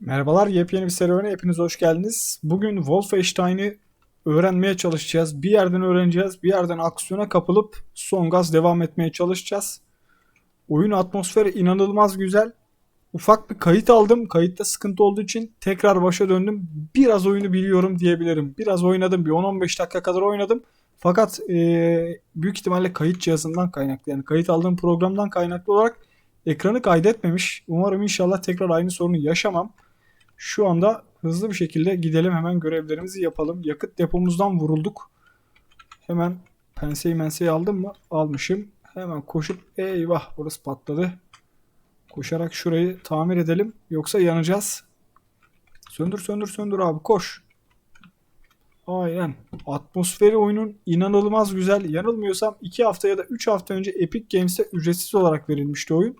Merhabalar, yepyeni bir serüvene hepiniz hoş geldiniz. Bugün Wolfenstein'i öğrenmeye çalışacağız. Bir yerden öğreneceğiz, bir yerden aksiyona kapılıp son gaz devam etmeye çalışacağız. Oyun atmosferi inanılmaz güzel. Ufak bir kayıt aldım. Kayıtta sıkıntı olduğu için tekrar başa döndüm. Biraz oyunu biliyorum diyebilirim. Biraz oynadım, bir 10-15 dakika kadar oynadım. Fakat eee, büyük ihtimalle kayıt cihazından kaynaklı. Yani kayıt aldığım programdan kaynaklı olarak ekranı kaydetmemiş. Umarım inşallah tekrar aynı sorunu yaşamam. Şu anda hızlı bir şekilde gidelim hemen görevlerimizi yapalım. Yakıt depomuzdan vurulduk. Hemen penseyi menseyi aldım mı? Almışım. Hemen koşup eyvah burası patladı. Koşarak şurayı tamir edelim. Yoksa yanacağız. Söndür söndür söndür abi koş. Aynen. Atmosferi oyunun inanılmaz güzel. Yanılmıyorsam 2 hafta ya da 3 hafta önce Epic Games'e ücretsiz olarak verilmişti oyun.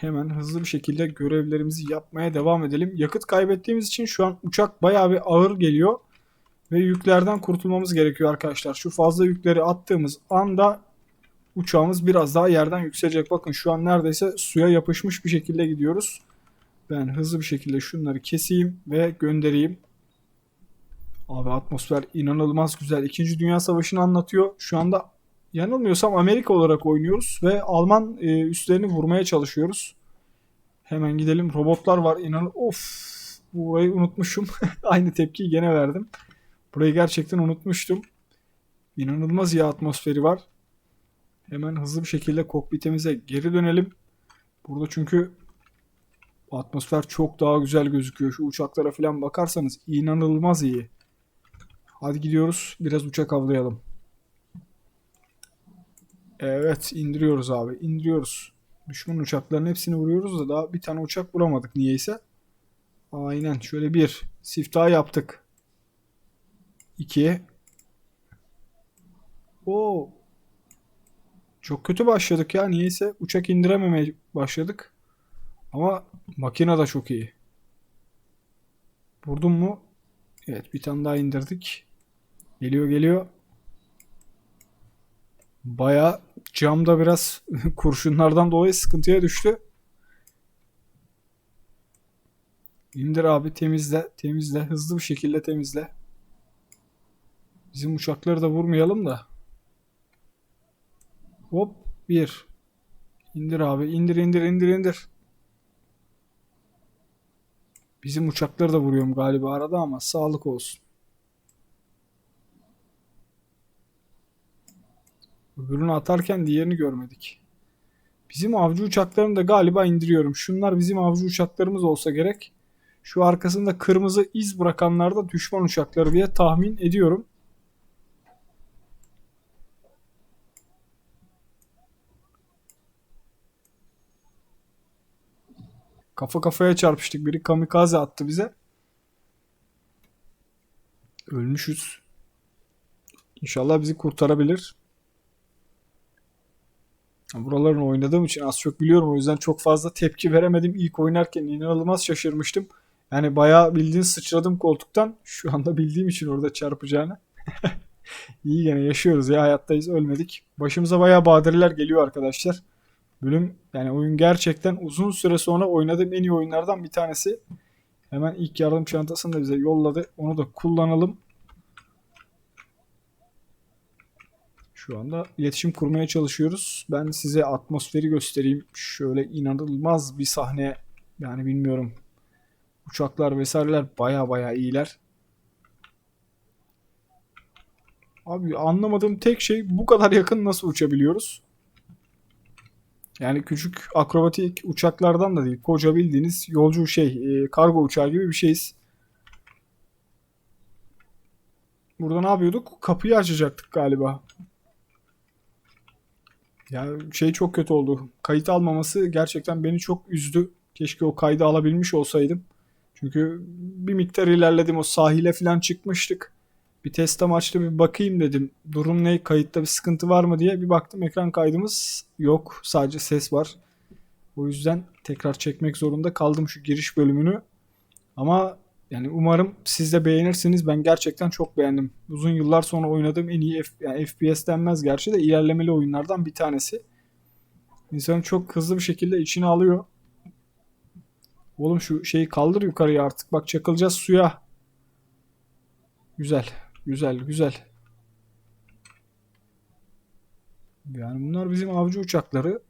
Hemen hızlı bir şekilde görevlerimizi yapmaya devam edelim. Yakıt kaybettiğimiz için şu an uçak bayağı bir ağır geliyor. Ve yüklerden kurtulmamız gerekiyor arkadaşlar. Şu fazla yükleri attığımız anda uçağımız biraz daha yerden yükselecek. Bakın şu an neredeyse suya yapışmış bir şekilde gidiyoruz. Ben hızlı bir şekilde şunları keseyim ve göndereyim. Abi atmosfer inanılmaz güzel. İkinci Dünya Savaşı'nı anlatıyor. Şu anda yanılmıyorsam Amerika olarak oynuyoruz ve Alman e, üslerini vurmaya çalışıyoruz. Hemen gidelim. Robotlar var. İnan of burayı unutmuşum. Aynı tepkiyi gene verdim. Burayı gerçekten unutmuştum. İnanılmaz iyi atmosferi var. Hemen hızlı bir şekilde kokpitimize geri dönelim. Burada çünkü atmosfer çok daha güzel gözüküyor. Şu uçaklara falan bakarsanız inanılmaz iyi. Hadi gidiyoruz. Biraz uçak avlayalım. Evet indiriyoruz abi. indiriyoruz. Düşman uçaklarının hepsini vuruyoruz da daha bir tane uçak vuramadık niyeyse. Aynen şöyle bir siftah yaptık. İki. Oo. Çok kötü başladık ya. Niyeyse uçak indirememeye başladık. Ama makine de çok iyi. Vurdum mu? Evet bir tane daha indirdik. Geliyor geliyor. Baya camda biraz kurşunlardan dolayı sıkıntıya düştü. İndir abi temizle, temizle, hızlı bir şekilde temizle. Bizim uçakları da vurmayalım da. Hop bir. İndir abi, indir indir indir indir. Bizim uçakları da vuruyorum galiba arada ama sağlık olsun. Öbürünü atarken diğerini görmedik. Bizim avcı uçaklarını da galiba indiriyorum. Şunlar bizim avcı uçaklarımız olsa gerek. Şu arkasında kırmızı iz bırakanlar da düşman uçakları diye tahmin ediyorum. Kafa kafaya çarpıştık. Biri kamikaze attı bize. Ölmüşüz. İnşallah bizi kurtarabilir. Buraların oynadığım için az çok biliyorum. O yüzden çok fazla tepki veremedim. İlk oynarken inanılmaz şaşırmıştım. Yani bayağı bildiğin sıçradım koltuktan. Şu anda bildiğim için orada çarpacağını. İyi gene yaşıyoruz ya hayattayız ölmedik. Başımıza bayağı badireler geliyor arkadaşlar. Bölüm yani oyun gerçekten uzun süre sonra oynadığım en iyi oyunlardan bir tanesi. Hemen ilk yardım çantasını da bize yolladı. Onu da kullanalım. Şu anda iletişim kurmaya çalışıyoruz. Ben size atmosferi göstereyim. Şöyle inanılmaz bir sahne. Yani bilmiyorum. Uçaklar vesaireler baya baya iyiler. Abi anlamadığım tek şey bu kadar yakın nasıl uçabiliyoruz? Yani küçük akrobatik uçaklardan da değil. Koca bildiğiniz yolcu şey, e, kargo uçağı gibi bir şeyiz. Burada ne yapıyorduk? Kapıyı açacaktık galiba. Ya şey çok kötü oldu. Kayıt almaması gerçekten beni çok üzdü. Keşke o kaydı alabilmiş olsaydım. Çünkü bir miktar ilerledim. O sahile falan çıkmıştık. Bir test amaçlı bir bakayım dedim. Durum ne? Kayıtta bir sıkıntı var mı diye. Bir baktım ekran kaydımız yok. Sadece ses var. O yüzden tekrar çekmek zorunda kaldım şu giriş bölümünü. Ama yani umarım siz de beğenirsiniz. Ben gerçekten çok beğendim. Uzun yıllar sonra oynadığım en iyi F yani FPS denmez gerçi de ilerlemeli oyunlardan bir tanesi. İnsanı çok hızlı bir şekilde içine alıyor. Oğlum şu şeyi kaldır yukarıya artık. Bak çakılacağız suya. Güzel. Güzel. Güzel. Yani bunlar bizim avcı uçakları.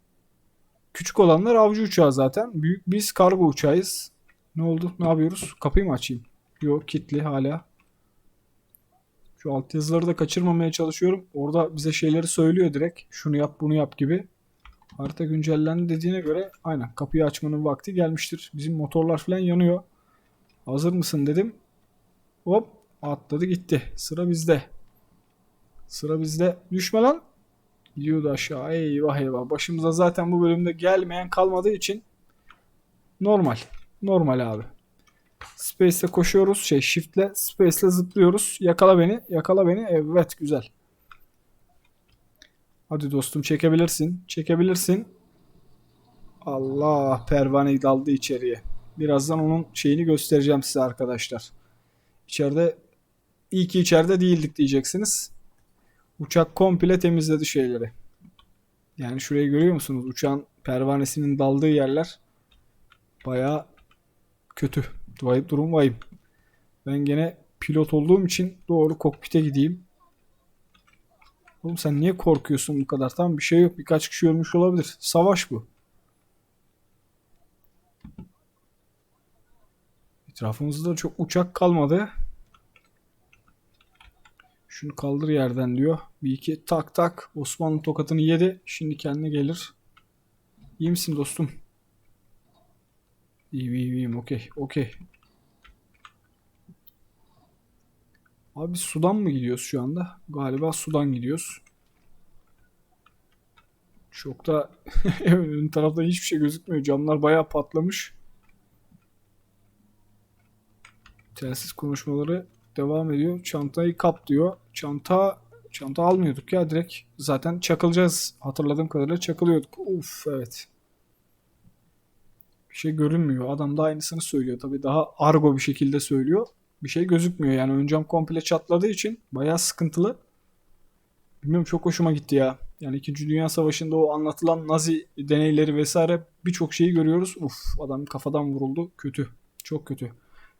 Küçük olanlar avcı uçağı zaten. Büyük biz kargo uçağıyız. Ne oldu? Ne yapıyoruz? Kapıyı mı açayım? Yok kilitli hala. Şu alt yazıları da kaçırmamaya çalışıyorum. Orada bize şeyleri söylüyor direkt. Şunu yap bunu yap gibi. Harita güncellendi dediğine göre aynen kapıyı açmanın vakti gelmiştir. Bizim motorlar falan yanıyor. Hazır mısın dedim. Hop atladı gitti. Sıra bizde. Sıra bizde. Düşme lan. Gidiyordu aşağı. Eyvah eyvah. Başımıza zaten bu bölümde gelmeyen kalmadığı için normal. Normal abi. Space'le koşuyoruz. Şey shift'le space'le zıplıyoruz. Yakala beni. Yakala beni. Evet güzel. Hadi dostum çekebilirsin. Çekebilirsin. Allah pervane daldı içeriye. Birazdan onun şeyini göstereceğim size arkadaşlar. İçeride iyi ki içeride değildik diyeceksiniz. Uçak komple temizledi şeyleri. Yani şurayı görüyor musunuz? Uçağın pervanesinin daldığı yerler baya kötü. Durum vahim. Ben gene pilot olduğum için doğru kokpite gideyim. Oğlum sen niye korkuyorsun bu kadar? Tamam bir şey yok. Birkaç kişi ölmüş olabilir. Savaş bu. Etrafımızda çok uçak kalmadı. Şunu kaldır yerden diyor. Bir iki tak tak. Osmanlı tokatını yedi. Şimdi kendine gelir. İyi misin dostum? İyiyim iyiyim iyiyim. Okey. Okey. Abi sudan mı gidiyoruz şu anda? Galiba sudan gidiyoruz. Çok da ön tarafta hiçbir şey gözükmüyor. Camlar bayağı patlamış. Telsiz konuşmaları devam ediyor. Çantayı kap diyor. Çanta çanta almıyorduk ya direkt. Zaten çakılacağız. Hatırladığım kadarıyla çakılıyorduk. Uf evet. Bir şey görünmüyor. Adam da aynısını söylüyor. Tabii daha argo bir şekilde söylüyor bir şey gözükmüyor. Yani ön cam komple çatladığı için bayağı sıkıntılı. Bilmiyorum çok hoşuma gitti ya. Yani 2. Dünya Savaşı'nda o anlatılan Nazi deneyleri vesaire birçok şeyi görüyoruz. Uf adam kafadan vuruldu. Kötü. Çok kötü.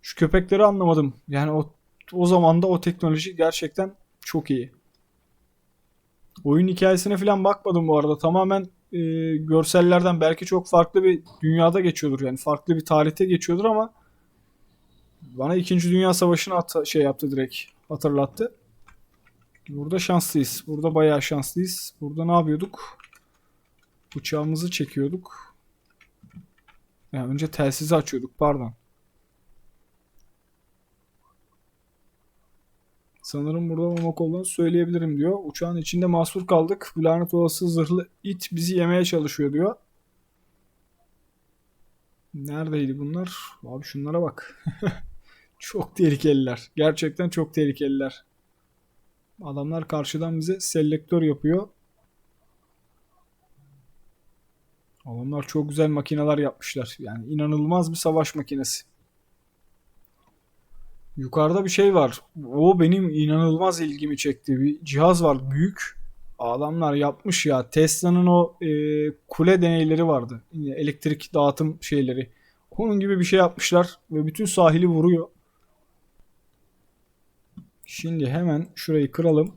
Şu köpekleri anlamadım. Yani o o zaman da o teknoloji gerçekten çok iyi. Oyun hikayesine falan bakmadım bu arada. Tamamen e, görsellerden belki çok farklı bir dünyada geçiyordur. Yani farklı bir tarihte geçiyordur ama bana 2. Dünya Savaşı'nı at şey yaptı direkt. Hatırlattı. Burada şanslıyız. Burada bayağı şanslıyız. Burada ne yapıyorduk? Uçağımızı çekiyorduk. Yani önce telsizi açıyorduk. Pardon. Sanırım burada olduğunu söyleyebilirim diyor. Uçağın içinde mahsur kaldık. Bu lanet olası zırhlı it bizi yemeye çalışıyor diyor. Neredeydi bunlar? Abi şunlara bak. Çok tehlikeliler. Gerçekten çok tehlikeliler. Adamlar karşıdan bize selektör yapıyor. Adamlar çok güzel makineler yapmışlar. Yani inanılmaz bir savaş makinesi. Yukarıda bir şey var. O benim inanılmaz ilgimi çekti. Bir cihaz var büyük. Adamlar yapmış ya. Tesla'nın o e, kule deneyleri vardı. Elektrik dağıtım şeyleri. Onun gibi bir şey yapmışlar ve bütün sahili vuruyor. Şimdi hemen şurayı kıralım.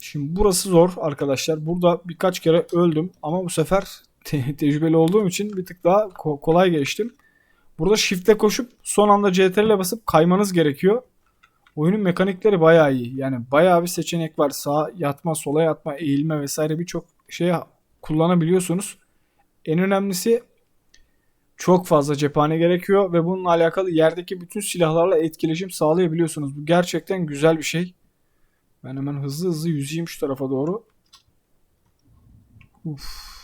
Şimdi burası zor arkadaşlar. Burada birkaç kere öldüm ama bu sefer te tecrübeli olduğum için bir tık daha ko kolay geçtim. Burada shift'e koşup son anda CTRL'e basıp kaymanız gerekiyor. Oyunun mekanikleri bayağı iyi. Yani bayağı bir seçenek var. Sağa yatma, sola yatma, eğilme vesaire birçok şey kullanabiliyorsunuz. En önemlisi çok fazla cephane gerekiyor ve bununla alakalı yerdeki bütün silahlarla etkileşim sağlayabiliyorsunuz. Bu gerçekten güzel bir şey. Ben hemen hızlı hızlı yüzeyim şu tarafa doğru. Uf.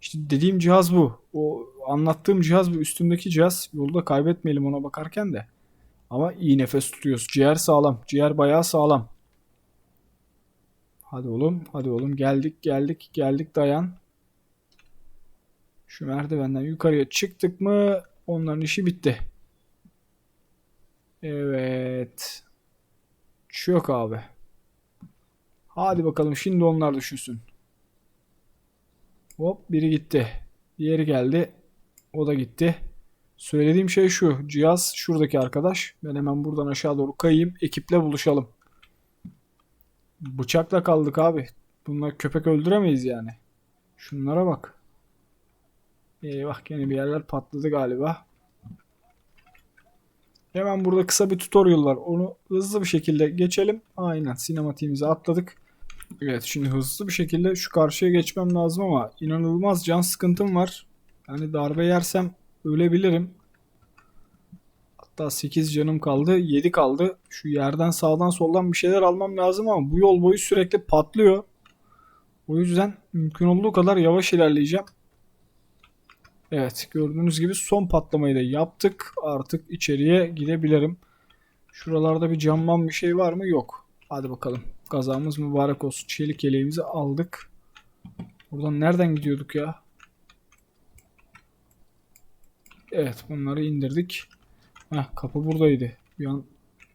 İşte dediğim cihaz bu. O anlattığım cihaz bu. Üstümdeki cihaz. Yolda kaybetmeyelim ona bakarken de. Ama iyi nefes tutuyoruz. Ciğer sağlam. Ciğer bayağı sağlam. Hadi oğlum. Hadi oğlum. Geldik geldik geldik dayan. Şu merdivenden yukarıya çıktık mı onların işi bitti. Evet. Çok abi. Hadi bakalım şimdi onlar düşünsün. Hop biri gitti. Diğeri geldi. O da gitti. Söylediğim şey şu. Cihaz şuradaki arkadaş. Ben hemen buradan aşağı doğru kayayım. Ekiple buluşalım. Bıçakla kaldık abi. Bunlar köpek öldüremeyiz yani. Şunlara bak. Eyvah gene bir yerler patladı galiba. Hemen burada kısa bir tutorial var. Onu hızlı bir şekilde geçelim. Aynen sinematiğimizi atladık. Evet şimdi hızlı bir şekilde şu karşıya geçmem lazım ama inanılmaz can sıkıntım var. Yani darbe yersem ölebilirim. Hatta 8 canım kaldı. 7 kaldı. Şu yerden sağdan soldan bir şeyler almam lazım ama bu yol boyu sürekli patlıyor. O yüzden mümkün olduğu kadar yavaş ilerleyeceğim. Evet gördüğünüz gibi son patlamayı da yaptık. Artık içeriye gidebilirim. Şuralarda bir camman bir şey var mı? Yok. Hadi bakalım. Kazamız mübarek olsun. Çelik yeleğimizi aldık. Buradan nereden gidiyorduk ya? Evet bunları indirdik. Heh, kapı buradaydı. Bir an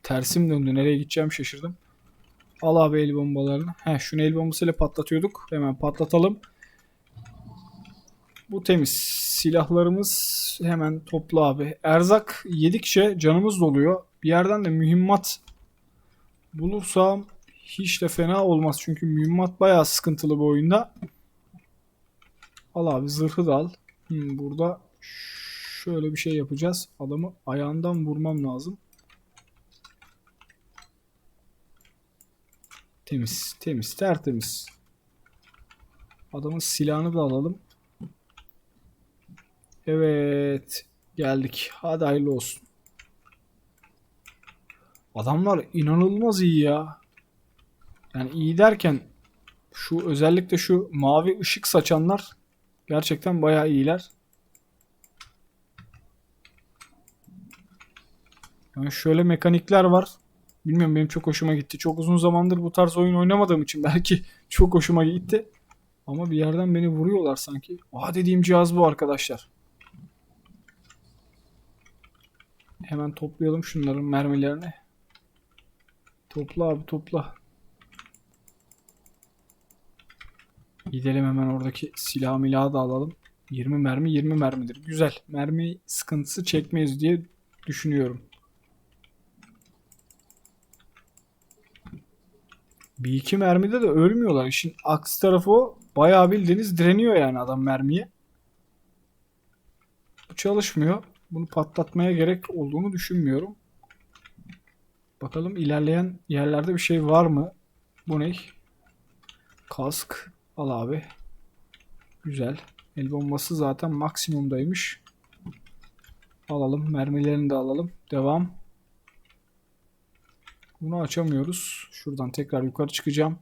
tersim döndü. Nereye gideceğim şaşırdım. Al abi el bombalarını. Heh, şunu el bombasıyla patlatıyorduk. Hemen patlatalım. Bu temiz. Silahlarımız hemen topla abi. Erzak yedikçe canımız doluyor. Bir yerden de mühimmat bulursam hiç de fena olmaz. Çünkü mühimmat bayağı sıkıntılı bu oyunda. Al abi zırhı da al. Hmm, burada şöyle bir şey yapacağız. Adamı ayağından vurmam lazım. Temiz, temiz, tertemiz. Adamın silahını da alalım. Evet, geldik. Hadi hayırlı olsun. Adamlar inanılmaz iyi ya. Yani iyi derken şu özellikle şu mavi ışık saçanlar gerçekten bayağı iyiler. Yani şöyle mekanikler var. Bilmiyorum benim çok hoşuma gitti. Çok uzun zamandır bu tarz oyun oynamadığım için belki çok hoşuma gitti. Ama bir yerden beni vuruyorlar sanki. Aa dediğim cihaz bu arkadaşlar. Hemen toplayalım şunların mermilerini. Topla abi topla. Gidelim hemen oradaki silah milahı da alalım. 20 mermi 20 mermidir. Güzel. Mermi sıkıntısı çekmeyiz diye düşünüyorum. Bir iki mermide de ölmüyorlar. İşin aksi tarafı o. Bayağı bildiğiniz direniyor yani adam mermiye. Bu çalışmıyor. Bunu patlatmaya gerek olduğunu düşünmüyorum. Bakalım ilerleyen yerlerde bir şey var mı? Bu ne? Kask. Al abi. Güzel. El bombası zaten maksimumdaymış. Alalım. Mermilerini de alalım. Devam. Bunu açamıyoruz. Şuradan tekrar yukarı çıkacağım.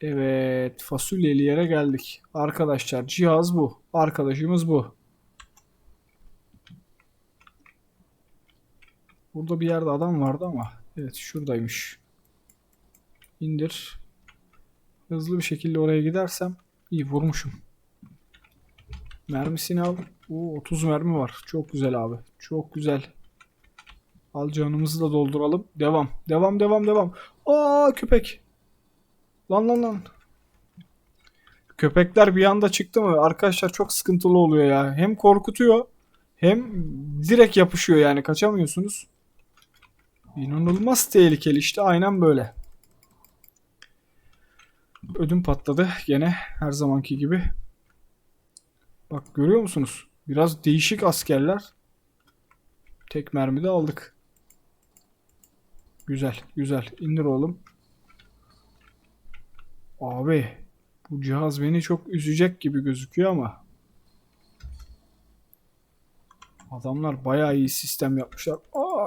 Evet. Fasulyeli yere geldik. Arkadaşlar cihaz bu. Arkadaşımız bu. Burada bir yerde adam vardı ama. Evet şuradaymış. İndir. Hızlı bir şekilde oraya gidersem iyi vurmuşum. Mermisini al. Oo, 30 mermi var. Çok güzel abi. Çok güzel. Al canımızı da dolduralım. Devam. Devam devam devam. Aa köpek. Lan lan lan. Köpekler bir anda çıktı mı? Arkadaşlar çok sıkıntılı oluyor ya. Hem korkutuyor hem direkt yapışıyor yani kaçamıyorsunuz. İnanılmaz tehlikeli işte aynen böyle. Ödüm patladı gene her zamanki gibi. Bak görüyor musunuz? Biraz değişik askerler. Tek mermi de aldık. Güzel güzel indir oğlum. Abi bu cihaz beni çok üzecek gibi gözüküyor ama. Adamlar bayağı iyi sistem yapmışlar. Aa,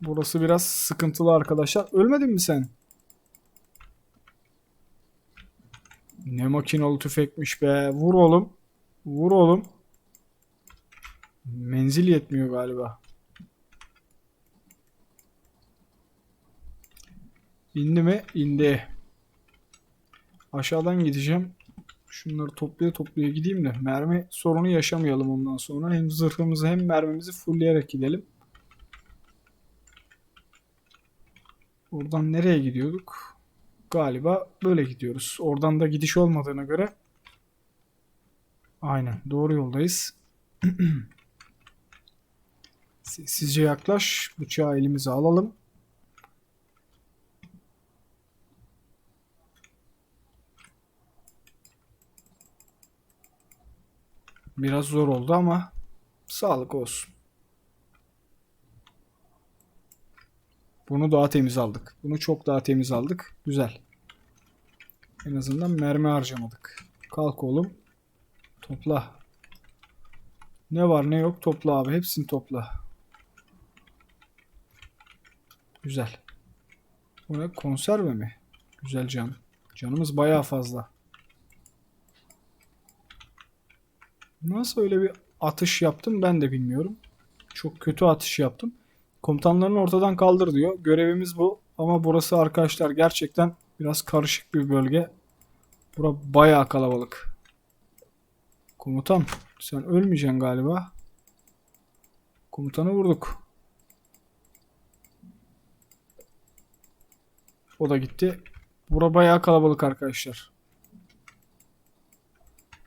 burası biraz sıkıntılı arkadaşlar. Ölmedin mi sen? Ne makinalı tüfekmiş be. Vur oğlum. Vur oğlum. Menzil yetmiyor galiba. İndi mi? İndi. Aşağıdan gideceğim. Şunları toplaya toplaya gideyim de mermi sorunu yaşamayalım ondan sonra. Hem zırhımızı hem mermimizi fullleyerek gidelim. Buradan nereye gidiyorduk? Galiba böyle gidiyoruz. Oradan da gidiş olmadığına göre aynen doğru yoldayız. Sessizce yaklaş. Bıçağı elimize alalım. Biraz zor oldu ama sağlık olsun. Bunu daha temiz aldık. Bunu çok daha temiz aldık. Güzel. En azından mermi harcamadık. Kalk oğlum. Topla. Ne var ne yok topla abi. Hepsini topla. Güzel. Bu ne? Konserve mi? Güzel can. Canımız bayağı fazla. Nasıl öyle bir atış yaptım ben de bilmiyorum. Çok kötü atış yaptım. Komutanlarını ortadan kaldır diyor. Görevimiz bu. Ama burası arkadaşlar gerçekten biraz karışık bir bölge. Bura bayağı kalabalık. Komutan sen ölmeyeceksin galiba. Komutanı vurduk. O da gitti. Bura bayağı kalabalık arkadaşlar.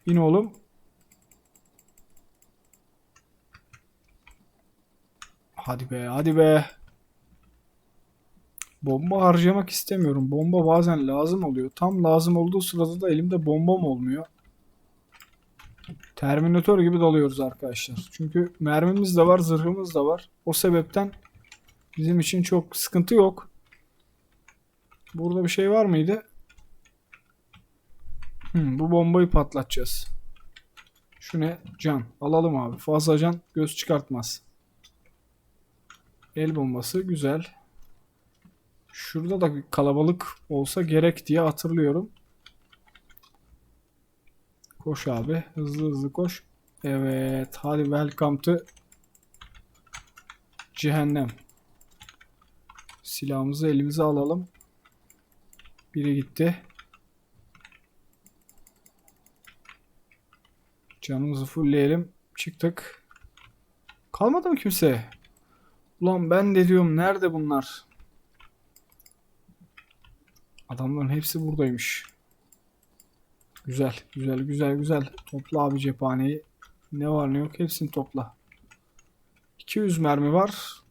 İn oğlum. Hadi be hadi be. Bomba harcamak istemiyorum. Bomba bazen lazım oluyor. Tam lazım olduğu sırada da elimde bombam olmuyor. Terminator gibi dalıyoruz arkadaşlar. Çünkü mermimiz de var, zırhımız da var. O sebepten bizim için çok sıkıntı yok. Burada bir şey var mıydı? Hmm, bu bombayı patlatacağız. Şu ne? Can. Alalım abi. Fazla can göz çıkartmaz. El bombası güzel. Şurada da kalabalık olsa gerek diye hatırlıyorum. Koş abi. Hızlı hızlı koş. Evet. Hadi welcome to cehennem. Silahımızı elimize alalım. Biri gitti. Canımızı fullleyelim. Çıktık. Kalmadı mı kimse? Ulan ben de diyorum nerede bunlar? Adamların hepsi buradaymış. Güzel, güzel, güzel, güzel. Topla abi cephaneyi. Ne var ne yok hepsini topla. 200 mermi var.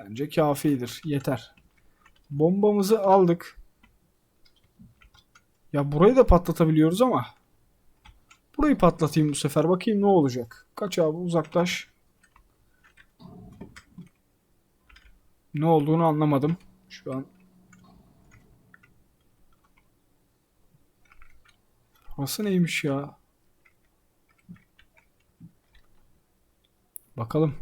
Bence kafidir. Yeter. Bombamızı aldık. Ya burayı da patlatabiliyoruz ama. Burayı patlatayım bu sefer. Bakayım ne olacak. Kaç abi uzaklaş. Ne olduğunu anlamadım. Şu an. Burası neymiş ya? Bakalım.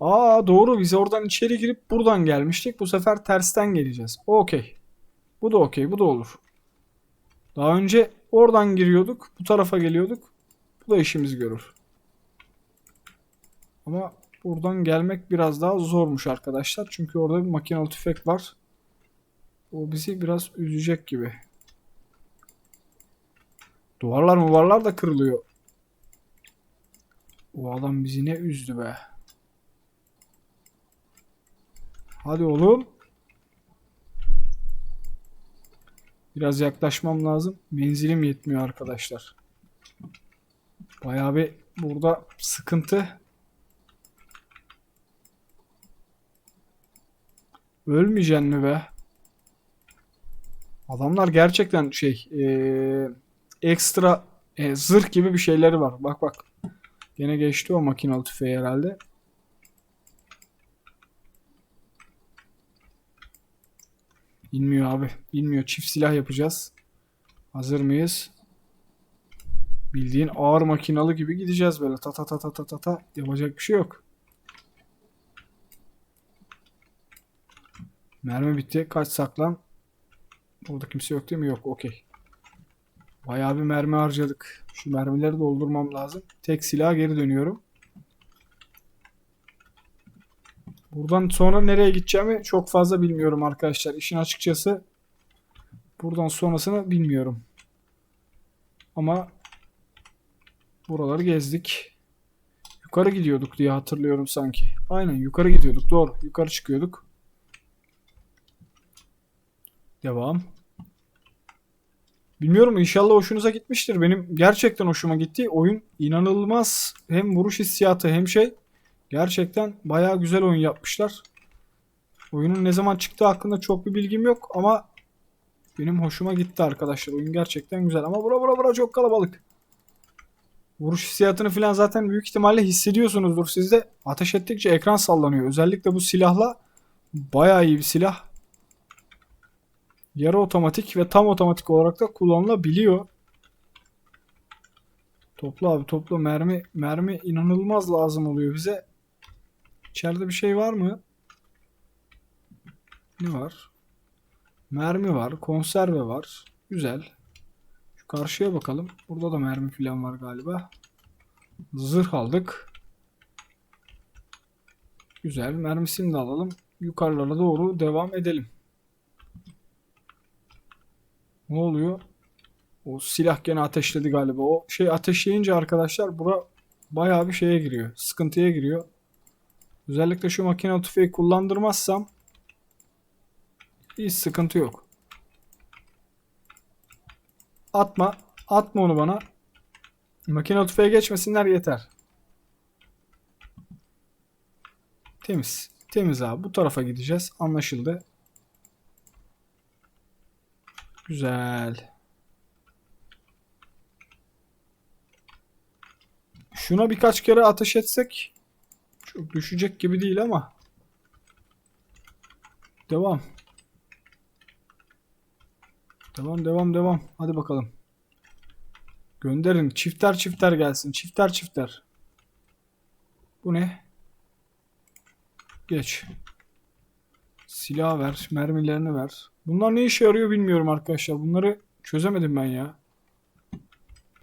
Aa doğru biz oradan içeri girip buradan gelmiştik. Bu sefer tersten geleceğiz. Okey. Bu da okey. Bu da olur. Daha önce oradan giriyorduk. Bu tarafa geliyorduk. Bu da işimizi görür. Ama buradan gelmek biraz daha zormuş arkadaşlar. Çünkü orada bir makinalı tüfek var. O bizi biraz üzecek gibi. Duvarlar muvarlar da kırılıyor. O adam bizi ne üzdü be. Hadi oğlum. Biraz yaklaşmam lazım. Menzilim yetmiyor arkadaşlar. Bayağı bir burada sıkıntı. Ölmeyeceksin mi be? Adamlar gerçekten şey ee, ekstra e, zırh gibi bir şeyleri var. Bak bak. Gene geçti o makinalı tüfeği herhalde. Bilmiyor abi. Bilmiyor. Çift silah yapacağız. Hazır mıyız? Bildiğin ağır makinalı gibi gideceğiz böyle. Ta ta ta ta ta ta ta. Yapacak bir şey yok. Mermi bitti. Kaç saklan. Orada kimse yok değil mi? Yok. Okey. Bayağı bir mermi harcadık. Şu mermileri doldurmam lazım. Tek silaha geri dönüyorum. Buradan sonra nereye gideceğimi çok fazla bilmiyorum arkadaşlar. İşin açıkçası buradan sonrasını bilmiyorum. Ama buraları gezdik. Yukarı gidiyorduk diye hatırlıyorum sanki. Aynen yukarı gidiyorduk. Doğru. Yukarı çıkıyorduk. Devam. Bilmiyorum inşallah hoşunuza gitmiştir. Benim gerçekten hoşuma gitti. Oyun inanılmaz. Hem vuruş hissiyatı hem şey. Gerçekten bayağı güzel oyun yapmışlar. Oyunun ne zaman çıktığı hakkında çok bir bilgim yok ama benim hoşuma gitti arkadaşlar. Oyun gerçekten güzel ama bura bura bura çok kalabalık. Vuruş hissiyatını falan zaten büyük ihtimalle hissediyorsunuzdur siz de. Ateş ettikçe ekran sallanıyor. Özellikle bu silahla bayağı iyi bir silah. Yarı otomatik ve tam otomatik olarak da kullanılabiliyor. Topla abi topla mermi mermi inanılmaz lazım oluyor bize. İçeride bir şey var mı? Ne var? Mermi var, konserve var. Güzel. Şu karşıya bakalım. Burada da mermi falan var galiba. Zırh aldık. Güzel. Mermisini de alalım. Yukarılara doğru devam edelim. Ne oluyor? O silah gene ateşledi galiba. O şey ateşleyince arkadaşlar bura bayağı bir şeye giriyor. Sıkıntıya giriyor. Özellikle şu makine tüfeği kullandırmazsam hiç sıkıntı yok. Atma. Atma onu bana. Makine tüfeğe geçmesinler yeter. Temiz. Temiz abi. Bu tarafa gideceğiz. Anlaşıldı. Güzel. Şuna birkaç kere ateş etsek çok düşecek gibi değil ama. Devam. Devam devam devam. Hadi bakalım. Gönderin. Çifter çifter gelsin. Çifter çifter. Bu ne? Geç. Silah ver. Mermilerini ver. Bunlar ne işe yarıyor bilmiyorum arkadaşlar. Bunları çözemedim ben ya.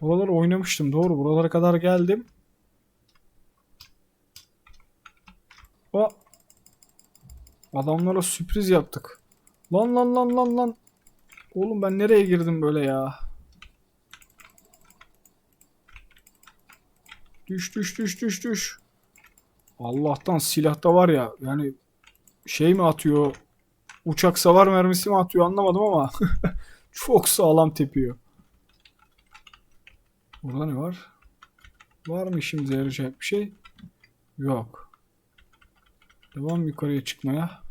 Buraları oynamıştım. Doğru. Buralara kadar geldim. O Adamlara sürpriz yaptık. Lan lan lan lan lan. Oğlum ben nereye girdim böyle ya? Düş düş düş düş düş. Allah'tan silahta var ya yani şey mi atıyor uçak savar mermisi mi atıyor anlamadım ama çok sağlam tepiyor. Burada ne var? Var mı işimize yarayacak bir şey? Yok. Devam yukarıya çıkmaya.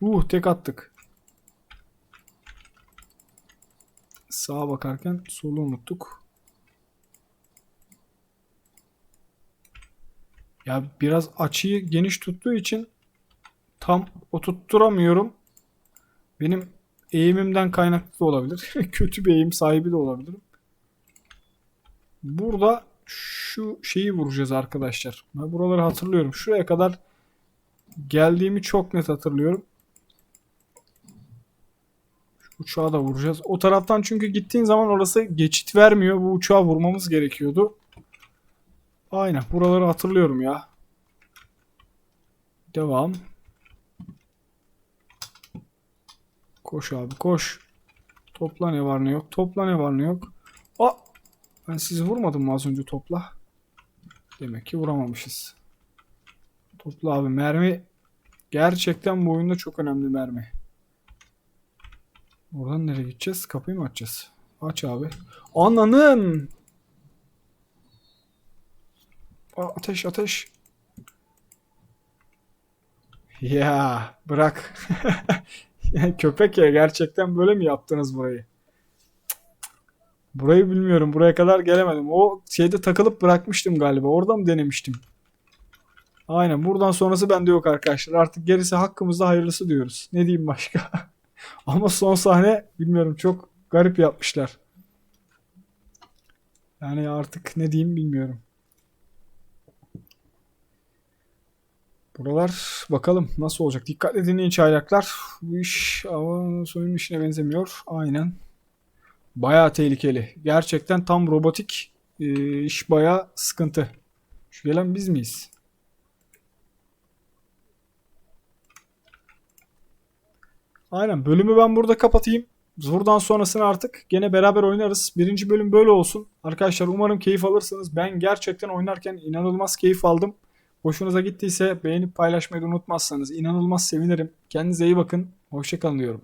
Uh tek attık. Sağa bakarken solu unuttuk. Ya biraz açıyı geniş tuttuğu için tam oturtturamıyorum. Benim eğimimden kaynaklı da olabilir. Kötü bir eğim sahibi de olabilirim. Burada şu şeyi vuracağız arkadaşlar. Ben buraları hatırlıyorum. Şuraya kadar geldiğimi çok net hatırlıyorum. Şu uçağı da vuracağız. O taraftan çünkü gittiğin zaman orası geçit vermiyor. Bu uçağı vurmamız gerekiyordu. Aynen. Buraları hatırlıyorum ya. Devam. Koş abi koş. Topla ne var ne yok. Topla ne var ne yok. Aa! Ben sizi vurmadım mı az önce topla? Demek ki vuramamışız. Topla abi mermi. Gerçekten bu oyunda çok önemli mermi. Oradan nereye gideceğiz? Kapıyı mı açacağız? Aç abi. Ananın! Aa, ateş ateş. Ya bırak. Köpek ya gerçekten böyle mi yaptınız burayı? Burayı bilmiyorum. Buraya kadar gelemedim. O şeyde takılıp bırakmıştım galiba. Orada mı denemiştim? Aynen. Buradan sonrası bende yok arkadaşlar. Artık gerisi hakkımızda hayırlısı diyoruz. Ne diyeyim başka? Ama son sahne bilmiyorum çok garip yapmışlar. Yani artık ne diyeyim bilmiyorum. Buralar bakalım nasıl olacak. Dikkatli dinleyin çaylaklar. Bu iş ama soyun işine benzemiyor. Aynen. Bayağı tehlikeli. Gerçekten tam robotik e, iş bayağı sıkıntı. Şu gelen biz miyiz? Aynen. Bölümü ben burada kapatayım. Buradan sonrasını artık gene beraber oynarız. Birinci bölüm böyle olsun. Arkadaşlar umarım keyif alırsınız. Ben gerçekten oynarken inanılmaz keyif aldım. Hoşunuza gittiyse beğenip paylaşmayı unutmazsanız inanılmaz sevinirim. Kendinize iyi bakın. Hoşçakalın diyorum.